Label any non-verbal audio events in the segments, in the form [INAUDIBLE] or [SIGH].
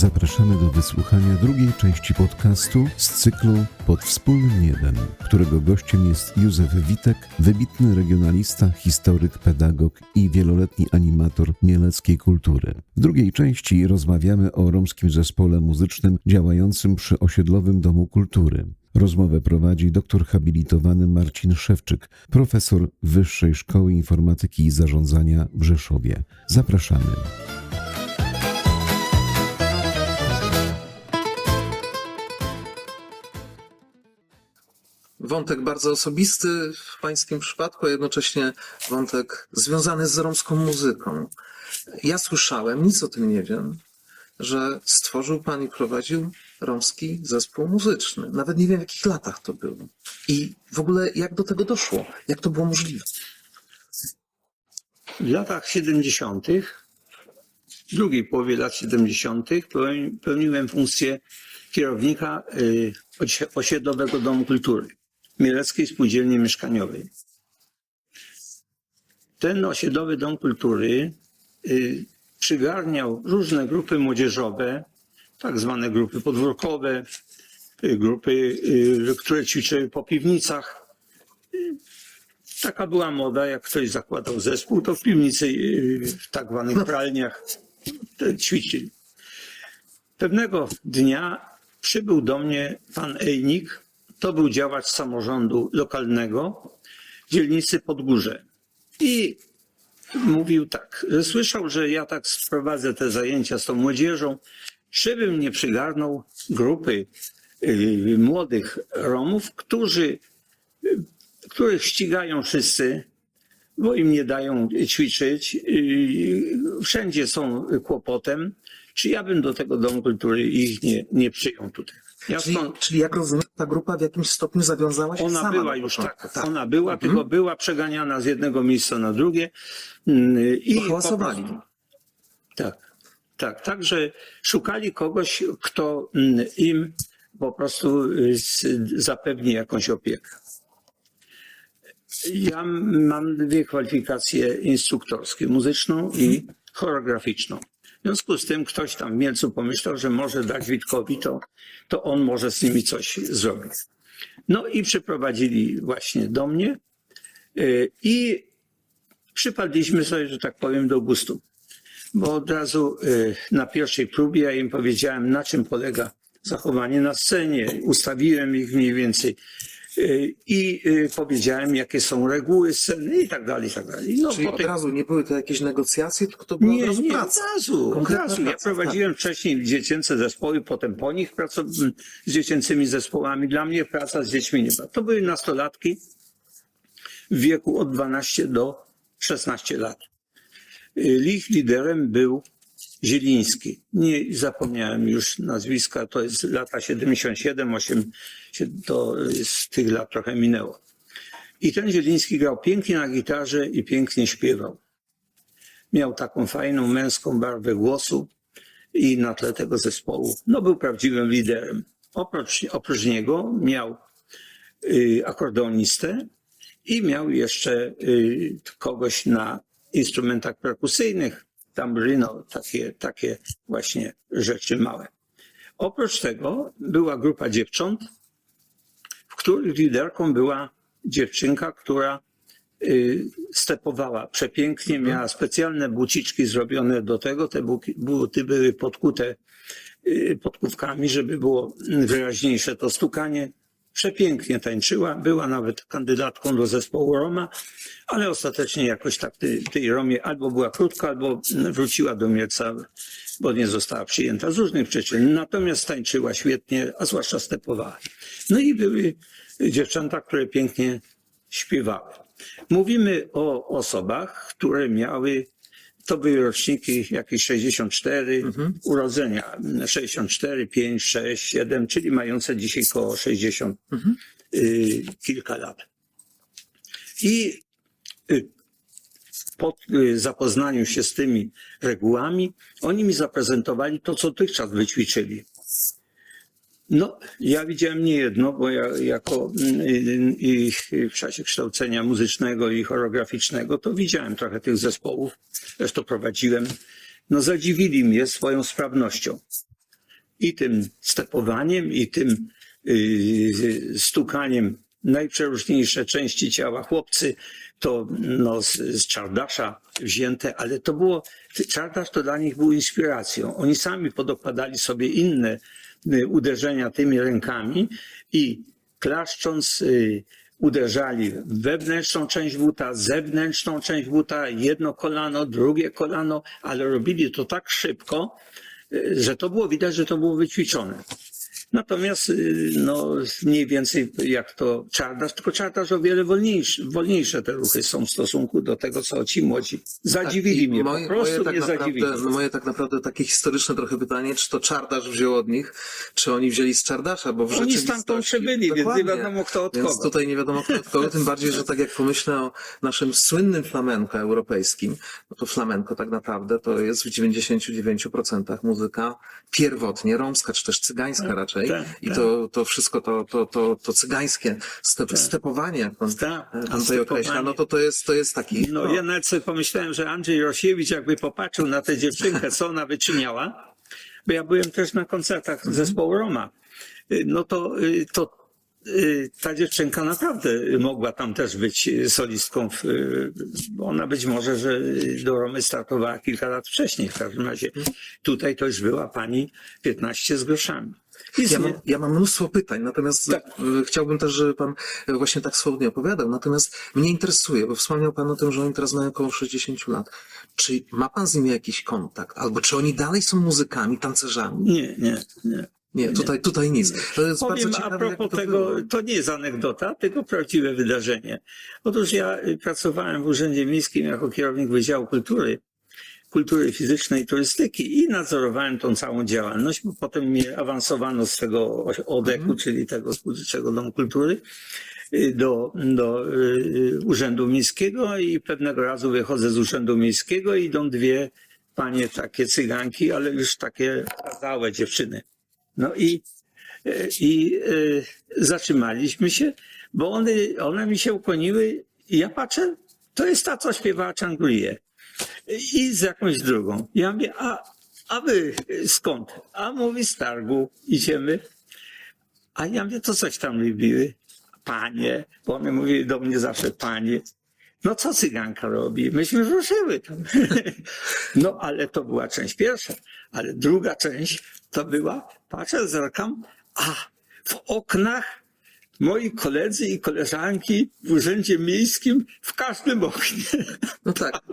Zapraszamy do wysłuchania drugiej części podcastu z cyklu Pod wspólnym niebem, którego gościem jest Józef Witek, wybitny regionalista, historyk, pedagog i wieloletni animator mieleckiej kultury. W drugiej części rozmawiamy o romskim zespole muzycznym działającym przy osiedlowym Domu Kultury. Rozmowę prowadzi doktor habilitowany Marcin Szewczyk, profesor Wyższej Szkoły Informatyki i Zarządzania w Rzeszowie. Zapraszamy. Wątek bardzo osobisty w pańskim przypadku, a jednocześnie wątek związany z romską muzyką. Ja słyszałem, nic o tym nie wiem, że stworzył pan i prowadził romski zespół muzyczny. Nawet nie wiem, w jakich latach to było. I w ogóle jak do tego doszło? Jak to było możliwe? W latach 70., w drugiej połowie lat 70., pełni- pełniłem funkcję kierownika y, osie- osiedlowego Domu Kultury, Mieleckiej Spółdzielni Mieszkaniowej. Ten osiedlowy Dom Kultury y, przygarniał różne grupy młodzieżowe, tak zwane grupy podwórkowe, y, grupy, y, które ćwiczyły po piwnicach, Taka była moda, jak ktoś zakładał zespół, to w piwnicy, yy, w tak zwanych [LAUGHS] pralniach ćwiczyli. Pewnego dnia przybył do mnie pan Ejnik, to był działacz samorządu lokalnego w dzielnicy Podgórze. I mówił tak, że słyszał, że ja tak sprowadzę te zajęcia z tą młodzieżą, czy bym nie przygarnął grupy yy, młodych Romów, którzy których ścigają wszyscy, bo im nie dają ćwiczyć. Yy, Wszędzie są kłopotem. Czy ja bym do tego Domu Kultury ich nie, nie przyjął tutaj? Ja Czyli, stąd, czyli jak rozumiem, ta grupa w jakimś stopniu zawiązała się ona sama była już początku. tak, ona była, Mhm. tylko była przeganiana z jednego miejsca na drugie. Yy, I po prostu- Tak, tak. Także szukali kogoś, kto mm, im po prostu y, zapewni jakąś opiekę. Ja mam dwie kwalifikacje instruktorskie, muzyczną i choreograficzną. W związku z tym ktoś tam w Mielcu pomyślał, że może dać Witkowi, to, to on może z nimi coś zrobić. No i przyprowadzili właśnie do mnie y, i przypadliśmy sobie, że tak powiem, do gustu. Bo od razu y, na pierwszej próbie ja im powiedziałem, na czym polega zachowanie na scenie. Ustawiłem ich mniej więcej y, i y, powiedziałem, jakie są reguły sceny i tak dalej, i tak dalej. No, Czyli od potem- razu nie były to jakieś negocjacje, tylko to była od nie, razu nie, praca. od razu, od razu. Ja praca, tak. prowadziłem wcześniej dziecięce zespoły, potem po nich pracowałem z dziecięcymi zespołami. Dla mnie praca z dziećmi nie była. To były nastolatki w wieku od 12 do 16 lat. Y, Ich liderem był Zieliński. Nie zapomniałem już nazwiska, to jest lata 77, 8, to z tych lat trochę minęło. I ten Zieliński grał pięknie na gitarze i pięknie śpiewał miał taką fajną męską barwę głosu i na tle tego zespołu no, był prawdziwym liderem. Oprócz, oprócz niego miał y, akordeonistę i miał jeszcze y, kogoś na instrumentach perkusyjnych, tamburino, takie, takie właśnie rzeczy małe. Oprócz tego była grupa dziewcząt, w których liderką była dziewczynka, która y, stepowała przepięknie, miała specjalne buciczki zrobione do tego. Te buty były podkute y, podkówkami, żeby było wyraźniejsze to stukanie. Przepięknie tańczyła, była nawet kandydatką do zespołu Roma, ale ostatecznie jakoś tak tej, tej Romie albo była krótka, albo wróciła do Mielca, bo nie została przyjęta z różnych przyczyn. Natomiast tańczyła świetnie, a zwłaszcza stepowała. No i były dziewczęta, które pięknie śpiewały. Mówimy o osobach, które miały, to były roczniki jakieś 64, urodzenia 64, 5, 6, 7, czyli mające dzisiaj koło 60 y, kilka lat. I y, po y, zapoznaniu się z tymi regułami, oni mi zaprezentowali to, co dotychczas wyćwiczyli. No, ja widziałem nie jedno, bo ja jako mm, i, i w czasie kształcenia muzycznego i choreograficznego to widziałem trochę tych zespołów, zresztą prowadziłem. No, zadziwili mnie swoją sprawnością. I tym stepowaniem, i tym yy, stukaniem najprzeróżniejsze części ciała. Chłopcy to no, z, z Czardasza wzięte, ale to było, Czardasz to dla nich był inspiracją. Oni sami podokładali sobie inne y, uderzenia tymi rękami i klaszcząc y, uderzali wewnętrzną część buta, zewnętrzną część buta, jedno kolano, drugie kolano, ale robili to tak szybko, y, że to było widać, że to było wyćwiczone. Natomiast y, no, mniej więcej jak to czardasz, tylko czardasz o wiele wolniejsze, wolniejsze te ruchy są w stosunku do tego, co ci młodzi. Zadziwili Tak, mnie, moje, po prostu moje tak mnie naprawdę, zadziwili. no moje tak naprawdę takie historyczne trochę pytanie, czy to Czardasz wziął od nich, czy oni wzięli z Czardasza, bo w Oni stamtąd przybyli, więc nie wiadomo kto od Więc kogo. tutaj nie wiadomo kto od kogo, tym bardziej, że tak jak pomyślę o naszym słynnym flamenko europejskim, no to flamenko tak naprawdę to jest w 99% muzyka pierwotnie romska, czy też cygańska raczej. Tak, I tak. to, to wszystko to, to, to, to cygańskie step, stepowanie, jak pan, Tak, pan tutaj określa, stepowanie. no to to jest, to jest taki... No, ja nawet sobie pomyślałem, że Andrzej Rosiewicz jakby popatrzył na tę dziewczynkę, co ona wyczyniała, bo ja byłem też na koncertach zespołu Roma, Y, no to, y, to y, ta dziewczynka naprawdę mogła tam też być solistką. Ona być może, że do Romy startowała kilka lat wcześniej. W każdym razie tutaj to już była pani 15 z groszami. Ja nie- mam, ja mam mnóstwo pytań, natomiast Tak. e, chciałbym też, żeby Pan e, właśnie tak swobodnie opowiadał. Natomiast mnie interesuje, bo wspomniał Pan o tym, że oni teraz mają około 60 lat. Czy ma Pan z nimi jakiś kontakt? Albo czy oni dalej są muzykami, tancerzami? Nie, nie, nie. Nie, tutaj, tutaj nic. To jest Powiem bardzo a ciekawe, propos to tego, było. to nie jest anegdota, tylko prawdziwe wydarzenie. Otóż ja y, pracowałem w Urzędzie Miejskim jako kierownik Wydziału Kultury, Kultury Fizycznej i Turystyki i nadzorowałem tą całą działalność, bo potem mnie awansowano z tego ODEK-u, czyli tego Spółdzielczego Domu Kultury, y, do, do y, Urzędu Miejskiego i pewnego razu wychodzę z Urzędu Miejskiego i idą dwie panie takie cyganki, ale już takie załe dziewczyny. No i, i zatrzymaliśmy się, bo one, one mi się ukłoniły i ja patrzę, to jest ta, co śpiewała Czanglię. I z jakąś drugą. Ja mówię, a, a wy skąd? A mówi z targu, idziemy. A ja mówię, to coś tam lubiły. Panie, bo one mówiły do mnie zawsze panie. No co cyganka robi? Myśmy ruszyły tam. [LAUGHS] No ale to była część pierwsza. Ale druga część to była, patrzę, zerkam, a w oknach moi koledzy i koleżanki w urzędzie miejskim w każdym oknie. No tak. [LAUGHS]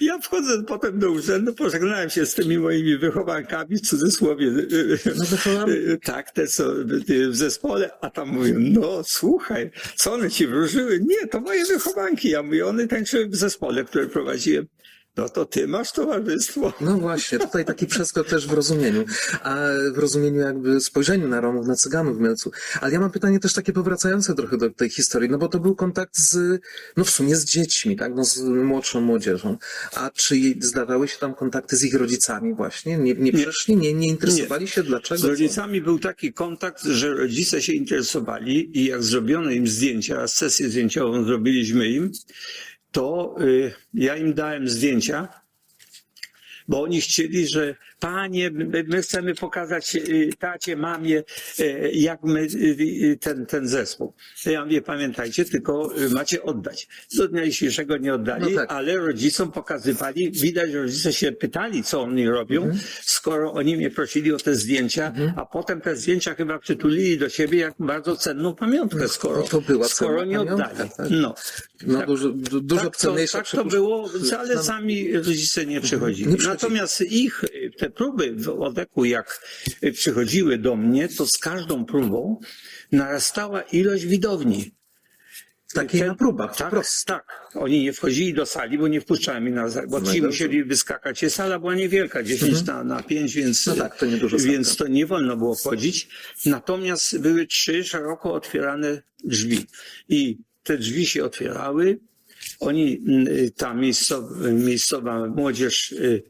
Ja wchodzę potem do urzędu, pożegnałem się z tymi moimi wychowankami, w cudzysłowie, No wychowamy. tak, te co w zespole, a tam mówią, no słuchaj, co one ci wróżyły? Nie, to moje wychowanki. Ja mówię, one tańczyły w zespole, które prowadziłem. No to ty masz towarzystwo. No właśnie, tutaj taki przeskok też w rozumieniu, a w rozumieniu jakby spojrzeniu na Romów, na Cyganów w Mielcu. Ale ja mam pytanie też takie powracające trochę do tej historii, no bo to był kontakt z, no w sumie z dziećmi, tak, no z młodszą młodzieżą. A czy zdarzały się tam kontakty z ich rodzicami właśnie? Nie, nie przyszli, nie, nie interesowali się dlaczego? Z rodzicami był taki kontakt, że rodzice się interesowali i jak zrobiono im zdjęcia, sesję zdjęciową zrobiliśmy im, to y, ja im dałem zdjęcia, bo oni chcieli, że panie, my, my chcemy pokazać y, tacie, mamie, y, jak my y, ten, ten zespół. Ja mówię, pamiętajcie, tylko macie oddać. Do dnia dzisiejszego nie oddali, No tak. ale rodzicom pokazywali, widać, że rodzice się pytali, co oni robią, Mhm. skoro oni mnie prosili o te zdjęcia, a potem te zdjęcia chyba przytulili do siebie jak bardzo cenną pamiątkę, skoro, no skoro nie oddali. tak. No. No Tak. dużo, du, dużo tak to, tak to było, ale Nam- sami rodzice nie przychodzili. Nie. Natomiast ich, te próby w Odeku, jak przychodziły do mnie, to z każdą próbą narastała ilość widowni. Takiej na próbach, Tak, tak. Oni nie wchodzili do sali, bo nie wpuszczałem ich na za- bo ci musieli wyskakać. Sala była niewielka, 10 na, na 5, więc, No tak, to więc salka. to nie wolno było wchodzić. Natomiast były trzy szeroko otwierane drzwi. I te drzwi się otwierały. Oni, mm, ta miejscowa, miejscowa młodzież y,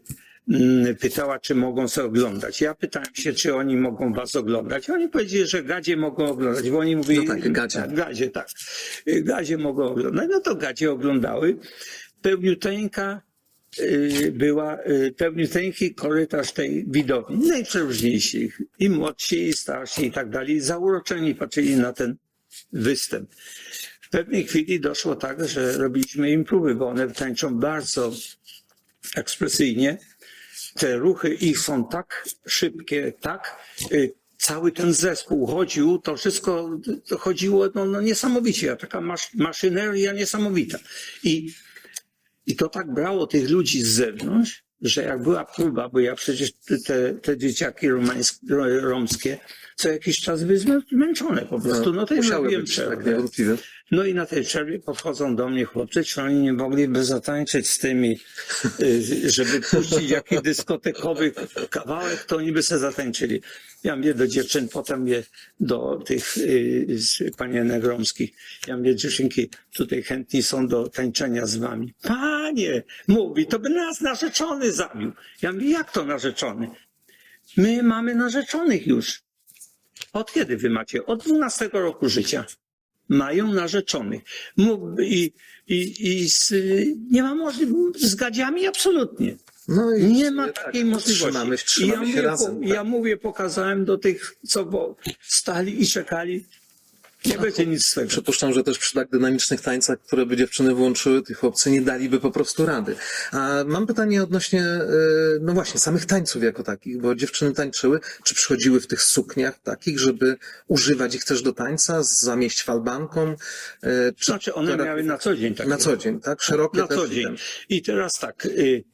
pytała, czy mogą sobie oglądać. Ja pytałem się, czy oni mogą was oglądać. Oni powiedzieli, że gadzie mogą oglądać, bo oni mówili... No tak, gadzie. Gadzie, tak. Y, Gadzie mogą oglądać. No to gadzie oglądały. Pełniuteńka y, była, y, pełniuteńki korytarz tej widowni. Najprzeróżniejsi. I młodsi, i starsi, i tak dalej. Zauroczeni patrzyli na ten występ. W pewnej chwili doszło tak, że robiliśmy im próby, bo one tańczą bardzo ekspresyjnie. Te ruchy ich są tak szybkie, tak. y, Cały ten zespół chodził, to wszystko chodziło no, no niesamowicie, taka masz, maszyneria niesamowita. I, I to tak brało tych ludzi z zewnątrz, że jak była próba, bo ja przecież te, te dzieciaki romańskie, romskie co jakiś czas były zmę- zmęczone po prostu. No to ja robiłem przerwę. No i na tej przerwie podchodzą do mnie chłopcy, czy oni nie mogliby zatańczyć z tymi, y, żeby puścić jakiś dyskotekowy kawałek, to oni by se zatańczyli. Ja mówię do dziewczyn, potem mówię do tych y, z panienek romskich. Ja mówię, dziewczynki, tutaj chętni są do tańczenia z wami. Panie, mówi, to by nas narzeczony zabił. Ja mówię, jak to narzeczony? My mamy narzeczonych już. Od kiedy wy macie? Od 12 roku życia. Mają narzeczonych. I, i, i z, nie ma możliwości, z gadziami absolutnie. No i Nie ma tak, takiej możliwości. Trzymamy, I trzymamy ja mówię, razem. po, tak. ja mówię, pokazałem do tych, co bo stali i czekali. Nie będzie nic z. Przypuszczam, że też przy tak dynamicznych tańcach, które by dziewczyny włączyły, tych chłopcy nie daliby po prostu rady. A mam pytanie odnośnie, e, no właśnie, samych tańców jako takich, bo dziewczyny tańczyły, czy przychodziły w tych sukniach takich, żeby używać ich też do tańca, zamieść falbanką? e, Czy Znaczy one to- miały na co dzień takie. Na co dzień, tak? Szerokie na co dzień. I teraz tak. Y,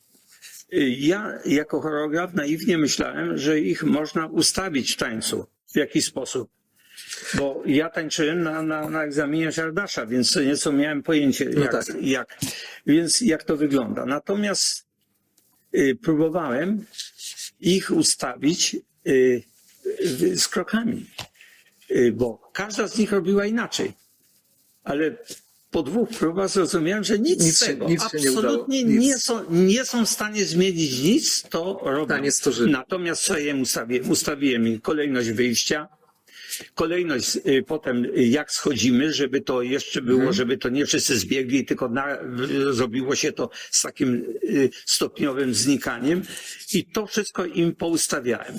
y, ja jako choreograf naiwnie myślałem, że ich można ustawić w tańcu w jakiś sposób. Bo ja tańczyłem na, na, na egzaminie Żardasza, więc nieco miałem pojęcie, No jak, tak. jak, więc jak to wygląda. Natomiast y, próbowałem ich ustawić y, y, z krokami, y, bo każda z nich robiła inaczej. Ale po dwóch próbach zrozumiałem, że nic, Nic z tego, nic nie absolutnie Nic. nie, są, nie są w stanie zmienić nic, to robią. Natomiast co ja im ustawiłem? Ustawiłem im kolejność wyjścia, kolejność y, potem y, jak schodzimy, żeby to jeszcze było, Mhm. żeby to nie wszyscy zbiegli, tylko na, zrobiło się to z takim y, stopniowym znikaniem i to wszystko im poustawiałem.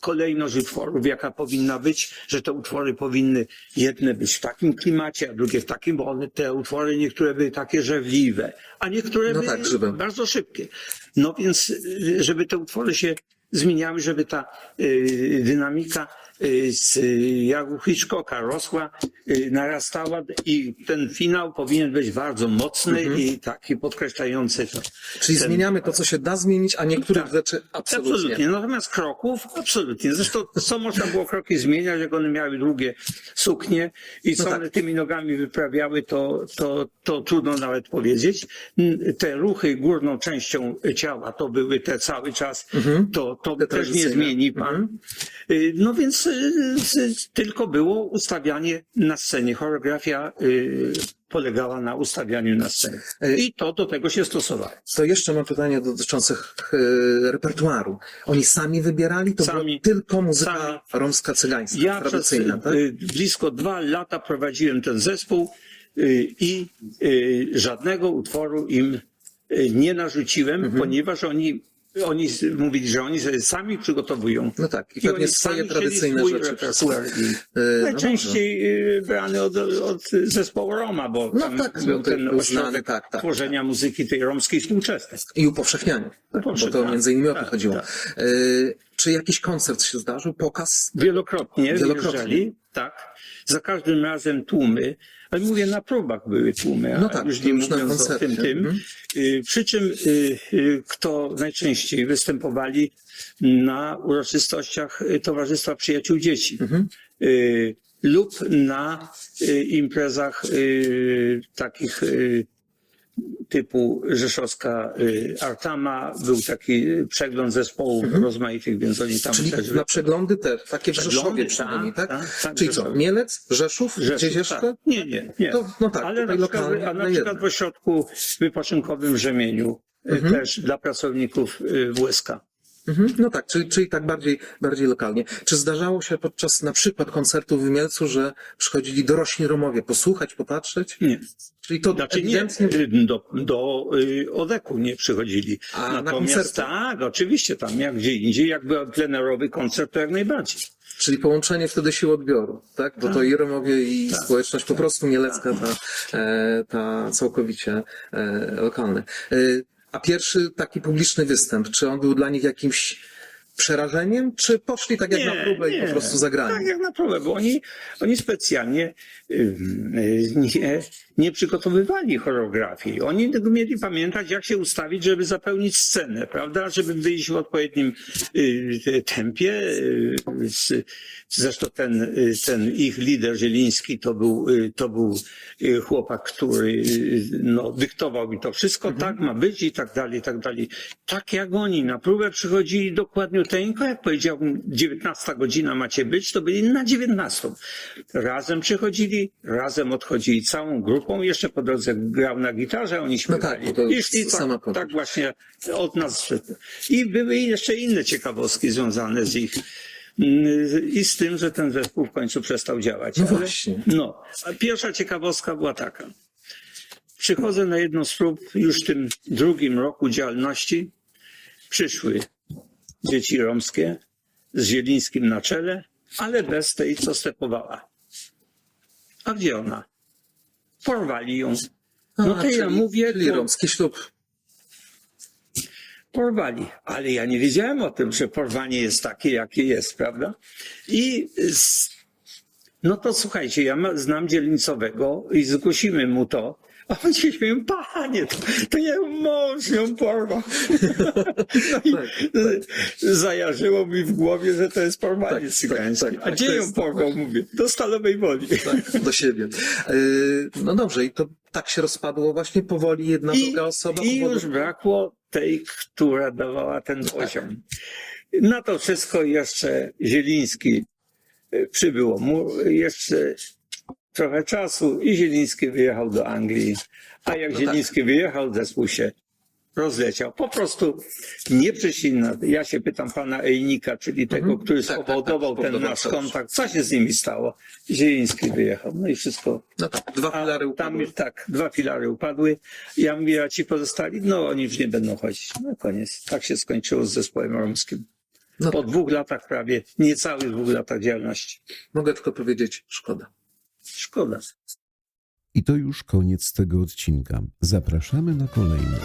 Kolejność utworów, jaka powinna być, że te utwory powinny jedne być w takim klimacie, a drugie w takim, bo one, te utwory niektóre były takie żewliwe, a niektóre No były tak, bardzo szybkie. No więc, żeby te utwory się zmieniały, żeby ta y, dynamika y, z jak u Hitchcocka rosła, y, narastała i ten finał powinien być bardzo mocny i taki podkreślający to. Mhm. Czyli ten- zmieniamy to, co się da zmienić, a niektórych Tak. rzeczy absolutnie. Absolutnie. Natomiast kroków, absolutnie. Zresztą co można było kroki zmieniać, jak one miały długie suknie i co No tak. one tymi nogami wyprawiały, to, to, to trudno nawet powiedzieć. Te ruchy górną częścią ciała to były te cały czas, to, to. Te też nie zmieni pan. Y, No więc y, tylko było ustawianie na scenie. Choreografia y, polegała na ustawianiu na scenie. I to do tego się stosowało. To jeszcze mam pytanie dotyczące repertuaru. Oni sami wybierali? To Sami. była tylko muzyka Sami. romska, cygańska, Ja przez tradycyjna, tak? y, blisko dwa lata prowadziłem ten zespół y, i y, żadnego utworu im nie narzuciłem, Mhm. ponieważ oni, oni mówili, że oni sobie sami przygotowują. No tak, i I pewnie oni swoje sami tradycyjne chcieli rzeczy. I no Najczęściej y, brany od, od zespołu Roma, bo No tam tak, był był ten był ośrodek znany, tak, tak. tworzenia muzyki tej romskiej współczesnej. I upowszechnianie, tak, bo to między innymi o to Tak, chodziło. tak. E, czy jakiś koncert się zdarzył, pokaz? Wielokrotnie, Wielokrotnie. wjeżdżali, tak. Za każdym razem tłumy, ale mówię, na próbach były tłumy, a No tak, już nie mówiąc o tym, tym. Mhm. Y, Przy czym y, y, kto najczęściej występowali na uroczystościach Towarzystwa Przyjaciół Dzieci Mhm. lub na y, imprezach y, takich y, typu rzeszowska y, Artama, był taki przegląd zespołów rozmaitych, więc oni tam Mhm. Czyli też na przeglądy też, takie w Rzeszowie tak, przynajmniej, tak? tak, tak, Czyli co, Rzeszowie. Mielec, Rzeszów, Rzeszów, gdzieś jeszcze? Tak. Nie, nie, nie. To- no tak, Ale na przykład, a na na przykład jedno. w ośrodku wypoczynkowym w Rzemieniu y, też dla pracowników y, WSK. Mhm, no tak, czyli, czyli tak bardziej, bardziej lokalnie. Czy zdarzało się podczas na przykład koncertu w Mielcu, że przychodzili dorośli Romowie posłuchać, popatrzeć? Nie. Czyli to Znaczy nie, ewidentnie... y, do, do y, Odeku nie przychodzili. A na Natomiast koncerty? tak, oczywiście tam jak gdzie indziej, jak był plenerowy koncert, to jak najbardziej. Czyli połączenie wtedy sił odbioru, tak? Bo to i Romowie, i społeczność po prostu mielecka, ta, e, ta całkowicie e, lokalna. A pierwszy taki publiczny występ, czy on był dla nich jakimś przerażeniem, czy poszli tak jak na próbę i po prostu zagrali? Tak, jak na próbę, bo oni, oni specjalnie nie, nie przygotowywali choreografii. Oni tylko mieli pamiętać, jak się ustawić, żeby zapełnić scenę, prawda? Żeby wyjść w odpowiednim y, tempie. Y, zresztą ten, y, ten ich lider Zieliński to był, to był chłopak, który no, dyktował mi to wszystko, tak ma być i tak dalej, i tak dalej. Tak jak oni na próbę przychodzili dokładniuteńko, jak powiedział 19 godzina macie być, to byli na 19. Razem przychodzili, razem odchodzili całą grupą, jeszcze po drodze grał na gitarze, oni śpiewali. tak, to I szli sama tak, powód. tak właśnie od nas. I były jeszcze inne ciekawostki związane z ich mm, i z tym, że ten zespół w końcu przestał działać. No właśnie. no, a pierwsza ciekawostka była taka. Przychodzę na jedną z prób już w tym drugim roku działalności. Przyszły dzieci romskie z Zielińskim na czele, ale bez tej, co stepowała. A gdzie ona? Porwali ją. No to ja mówię, Czyli to- romski ślub. porwali. Ale ja nie wiedziałem o tym, że porwanie jest takie, jakie jest, prawda? I z... no to słuchajcie, ja znam dzielnicowego i zgłosimy mu to. A on się śmieją, panie, to, to nie mąż ją porwał. No i zajarzyło mi w głowie, że to jest porwanie Tak, cygańskie. tak, tak, A tak, gdzie ją jest- porwał, mówię? Do Stalowej Woli. Tak, do siebie. Yy, No dobrze, i to tak się rozpadło właśnie powoli jedna I, druga osoba. I powoli- już brakło tej, która dawała ten poziom. Na to wszystko jeszcze Zieliński y, przybyło mu jeszcze trochę czasu i Zieliński wyjechał do Anglii. A jak No tak. Zieliński wyjechał, zespół się rozleciał. Po prostu nieprzyczyna. Ja się pytam pana Ejnika, czyli tego, Mhm. który Tak, tak, spowodował tak, ten spowodował nasz kontakt, co się z nimi stało. Zieliński wyjechał. No i wszystko No tak, dwa filary tam upadły. tak, dwa filary upadły. Ja mówię, a ci pozostali? No oni już nie będą chodzić. No koniec. Tak się skończyło z zespołem romskim. No Po tak, dwóch latach prawie, niecałych dwóch latach działalności. mogę tylko powiedzieć, szkoda. Szkoda. I to już koniec tego odcinka. Zapraszamy na kolejny.